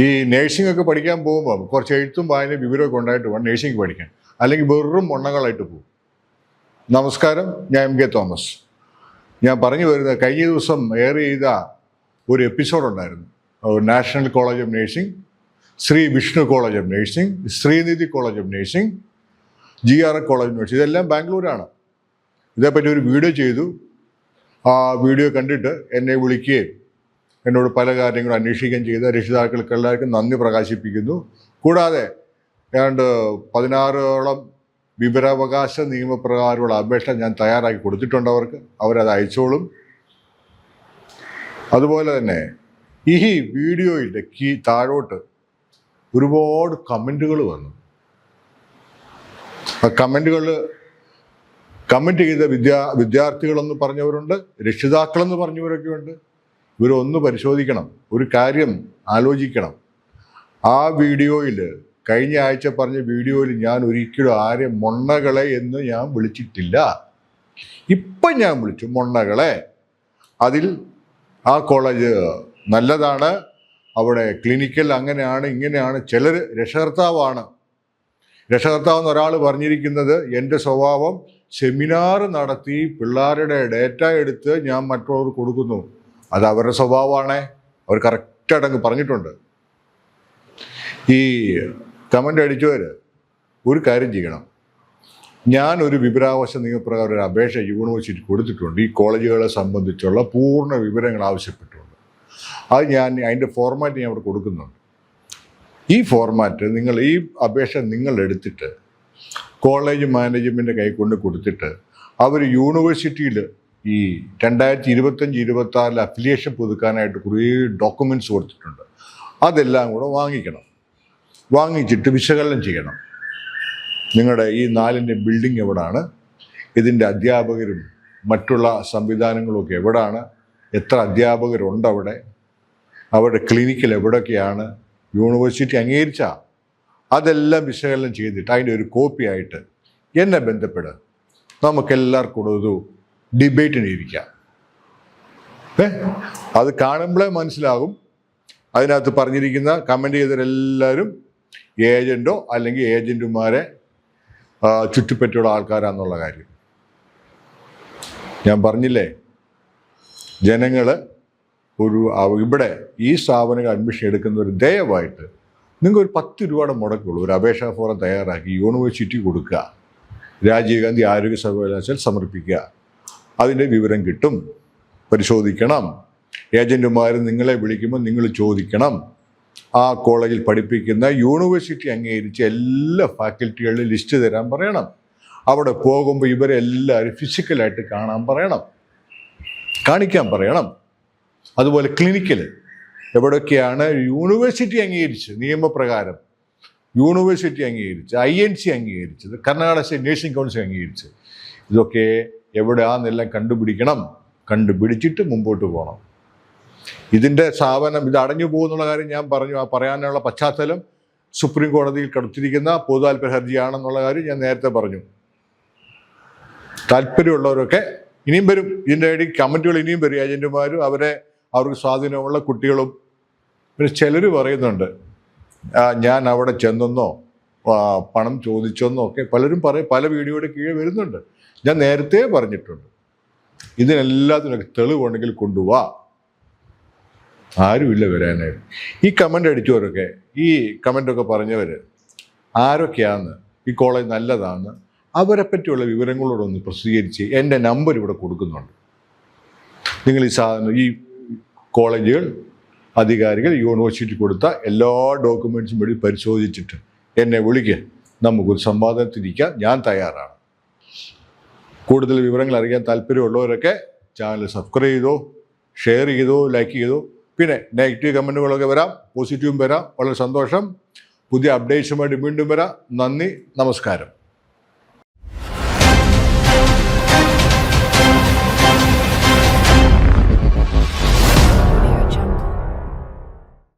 ഈ നേഴ്സിംഗ് ഒക്കെ പഠിക്കാൻ പോകുമ്പോൾ കുറച്ച് എഴുത്തും വായനയും വിവരമൊക്കെ ഉണ്ടായിട്ട് വേണം നേഴ്സിംഗ് പഠിക്കാൻ. അല്ലെങ്കിൽ വെറും മൊണ്ണങ്ങളായിട്ട് പോകും. നമസ്കാരം ഞാൻ എം കെ തോമസ്. ഞാൻ പറഞ്ഞു വരുന്നത് കഴിഞ്ഞ ദിവസം എയർ ചെയ്ത ഒരു എപ്പിസോഡ് ഉണ്ടായിരുന്നു. National college of nursing Shri Vishnu college of nursing Srinidhi college of nursing G R college of nursing ഇതെല്ലാം ബാംഗ്ലൂരാണ്. ഇതേപ്പറ്റി ഒരു വീഡിയോ ചെയ്തു. ആ വീഡിയോ കണ്ടിട്ട് എന്നെ വിളിക്കുകയും എന്നോട് പല കാര്യങ്ങളും അന്വേഷിക്കുകയും ചെയ്ത രക്ഷിതാക്കൾക്ക് എല്ലാവർക്കും നന്ദി പ്രകാശിപ്പിക്കുന്നു. കൂടാതെ ഏതാണ്ട് പതിനാറോളം വിവരാവകാശ നിയമപ്രകാരമുള്ള അപേക്ഷ ഞാൻ തയ്യാറാക്കി കൊടുത്തിട്ടുണ്ട് അവർക്ക്. അവരത് അയച്ചോളും. അതുപോലെ തന്നെ ഈ വീഡിയോയുടെ കീ താഴോട്ട് ഒരുപാട് കമന്റുകൾ വന്നു. ആ കമന്റുകൾ കമന്റ് ചെയ്ത വിദ്യാ വിദ്യാർത്ഥികളെന്ന് പറഞ്ഞവരുണ്ട് രക്ഷിതാക്കളെന്ന് പറഞ്ഞവരൊക്കെ ഉണ്ട് ഇവരൊന്ന് പരിശോധിക്കണം ഒരു കാര്യം ആലോചിക്കണം. ആ വീഡിയോയിൽ കഴിഞ്ഞ ആഴ്ച പറഞ്ഞ വീഡിയോയിൽ ഞാൻ ഒരിക്കലും ആരെ മൊണ്ണകളെ എന്ന് ഞാൻ വിളിച്ചിട്ടില്ല. ഇപ്പം ഞാൻ വിളിച്ചു മൊണ്ണകളെ. അതിൽ ആ കോളേജ് നല്ലതാണ് അവിടെ ക്ലിനിക്കൽ അങ്ങനെയാണ് ഇങ്ങനെയാണ് ചിലർ രക്ഷകർത്താവാണ്. രക്ഷകർത്താവ് എന്ന് ഒരാൾ പറഞ്ഞിരിക്കുന്നത് എന്റെ സ്വഭാവം സെമിനാർ നടത്തി പിള്ളേരുടെ ഡേറ്റ എടുത്ത് ഞാൻ മറ്റുള്ളവർ കൊടുക്കുന്നു. അത് അവരുടെ സ്വഭാവമാണ്. അവർ കറക്റ്റായിട്ട് അങ്ങ് പറഞ്ഞിട്ടുണ്ട്. ഈ കമന്റ് അടിച്ചവർ ഒരു കാര്യം ചെയ്യണം. ഞാൻ ഒരു വിവരാവകാശ നിയമപ്രകാരം ഒരു അപേക്ഷ യൂണിവേഴ്സിറ്റി കൊടുത്തിട്ടുണ്ട്. ഈ കോളേജുകളെ സംബന്ധിച്ചുള്ള പൂർണ വിവരങ്ങൾ ആവശ്യപ്പെട്ടുണ്ട് അത് ഞാൻ അതിന്റെ ഫോർമാറ്റ് ഞാൻ അവിടെ കൊടുക്കുന്നുണ്ട്. ഈ ഫോർമാറ്റ് നിങ്ങൾ ഈ അപേക്ഷ നിങ്ങൾ എടുത്തിട്ട് കോളേജ് മാനേജ്മെന്റ് കൈക്കൊണ്ട് കൊടുത്തിട്ട് അവർ യൂണിവേഴ്സിറ്റിയിൽ ഈ രണ്ടായിരത്തി ഇരുപത്തഞ്ച് ഇരുപത്തി ആറിൽ അഫിലിയേഷൻ പുതുക്കാനായിട്ട് കുറേ ഡോക്യുമെന്റ്സ് കൊടുത്തിട്ടുണ്ട്. അതെല്ലാം കൂടെ വാങ്ങിക്കണം. വാങ്ങിച്ചിട്ട് വിശകലനം ചെയ്യണം. നിങ്ങളുടെ ഈ നാലിന്റെ ബിൽഡിംഗ് എവിടാണ്? ഇതിന്റെ അധ്യാപകരും മറ്റുള്ള സംവിധാനങ്ങളൊക്കെ എവിടാണ്? എത്ര അധ്യാപകരുണ്ട് അവിടെ അവരുടെ ക്ലിനിക്കൽ എവിടെയൊക്കെയാണ് യൂണിവേഴ്സിറ്റി അംഗീകരിച്ച? അതെല്ലാം വിശകലനം ചെയ്തിട്ട് അതിന്റെ ഒരു കോപ്പിയായിട്ട് എന്നെ ബന്ധപ്പെടുക. നമുക്കെല്ലാവർക്കും ഒരു ഡിബേറ്റിന് ഇരിക്കാം ഏ? അത് കാണുമ്പോഴേ മനസ്സിലാകും. അതിനകത്ത് പറഞ്ഞിരിക്കുന്ന കമന്റ് ചെയ്തവരെല്ലാവരും ഏജന്റോ അല്ലെങ്കിൽ ഏജന്റുമാരെ ചുറ്റുപറ്റിയുള്ള ആൾക്കാരാന്നുള്ള കാര്യം. ഞാൻ പറഞ്ഞില്ലേ? ജനങ്ങൾ ഒരു ഇവിടെ ഈ സ്ഥാപനങ്ങൾ അഡ്മിഷൻ എടുക്കുന്ന ഒരു ദയവായിട്ട് നിങ്ങൾക്ക് ഒരു പത്ത് രൂപയുടെ മുടക്കുള്ളൂ. ഒരു അപേക്ഷാ ഫോറം തയ്യാറാക്കി യൂണിവേഴ്സിറ്റി കൊടുക്കുക. രാജീവ് ഗാന്ധി ആരോഗ്യ സർവകലാശാല സമർപ്പിക്കുക. അതിന്റെ വിവരം കിട്ടും. പരിശോധിക്കണം. ഏജന്റുമാർ നിങ്ങളെ വിളിക്കുമ്പോൾ നിങ്ങൾ ചോദിക്കണം. ആ കോളേജിൽ പഠിപ്പിക്കുന്ന യൂണിവേഴ്സിറ്റി അംഗീകരിച്ച് എല്ലാ ഫാക്കൽറ്റികളുടെ ലിസ്റ്റ് തരാൻ പറയണം. അവിടെ പോകുമ്പോൾ ഇവരെല്ലാവരും ഫിസിക്കലായിട്ട് കാണാൻ പറയണം. കാണിക്കാൻ പറയണം. അതുപോലെ ക്ലിനിക്കൽ എവിടെയൊക്കെയാണ് യൂണിവേഴ്സിറ്റി അംഗീകരിച്ച് നിയമപ്രകാരം. യൂണിവേഴ്സിറ്റി അംഗീകരിച്ച് ഐ എൻ സി അംഗീകരിച്ചത് കർണാടക സ്റ്റേറ്റ് നേഴ്സിംഗ് കൗൺസിൽ അംഗീകരിച്ച് ഇതൊക്കെ എവിടെയാണെന്നെല്ലാം കണ്ടുപിടിക്കണം കണ്ടുപിടിച്ചിട്ട് മുമ്പോട്ട് പോകണം. ഇതിന്റെ സ്ഥാപനം ഇത് അടഞ്ഞു പോകുന്നുള്ള കാര്യം ഞാൻ പറഞ്ഞു ആ പറയാനുള്ള പശ്ചാത്തലം സുപ്രീം കോടതിയിൽ കടുത്തിരിക്കുന്ന പൊതുതാൽപര്യ ഹർജിയാണെന്നുള്ള കാര്യം ഞാൻ നേരത്തെ പറഞ്ഞു. താല്പര്യമുള്ളവരൊക്കെ ഇനിയും വരും. ഇതിന്റെ ഇടയിൽ കമന്റുകൾ ഇനിയും വരും. ഏജന്റുമാരും അവരെ അവർക്ക് സ്വാധീനമുള്ള കുട്ടികളും. പിന്നെ ചിലർ പറയുന്നുണ്ട് ഞാൻ അവിടെ ചെന്നെന്നോ? പണം ചോദിച്ചെന്നൊക്കെ പലരും പറയും പല വീഡിയോയുടെ കീഴെ വരുന്നുണ്ട്. ഞാൻ നേരത്തെ പറഞ്ഞിട്ടുണ്ട്. ഇതിനെല്ലാത്തിനൊക്കെ തെളിവുണ്ടെങ്കിൽ കൊണ്ടുപോവാ ആരുമില്ല വരാനായിട്ട്. ഈ കമന്റ് അടിച്ചവരൊക്കെ ഈ കമന്റൊക്കെ പറഞ്ഞവർ ആരൊക്കെയാന്ന് ഈ കോളേജ് നല്ലതാണ് അവരെ പറ്റിയുള്ള വിവരങ്ങളോടൊന്ന് പ്രസിദ്ധീകരിച്ച് എന്റെ നമ്പർ ഇവിടെ കൊടുക്കുന്നുണ്ട്. നിങ്ങൾ ഈ സാധനം ഈ കോളേജുകൾ അധികാരികൾ യൂണിവേഴ്സിറ്റി കൊടുത്ത എല്ലാ ഡോക്യുമെന്റ്സും വഴി പരിശോധിച്ചിട്ട് എന്നെ വിളിക്ക്. നമുക്കൊരു സംവാദത്തിരിക്കാൻ ഞാൻ തയ്യാറാണ്. കൂടുതൽ വിവരങ്ങൾ അറിയാൻ താല്പര്യമുള്ളവരൊക്കെ ചാനൽ സബ്സ്ക്രൈബ് ചെയ്തോ ഷെയർ ചെയ്തോ ലൈക്ക് ചെയ്തോ. പിന്നെ നെഗറ്റീവ് കമന്റുകളൊക്കെ വരാം പോസിറ്റീവും വരാം. വളരെ സന്തോഷം. പുതിയ അപ്ഡേറ്റ്സുമായിട്ട് വീണ്ടും വരാം. നന്ദി നമസ്കാരം.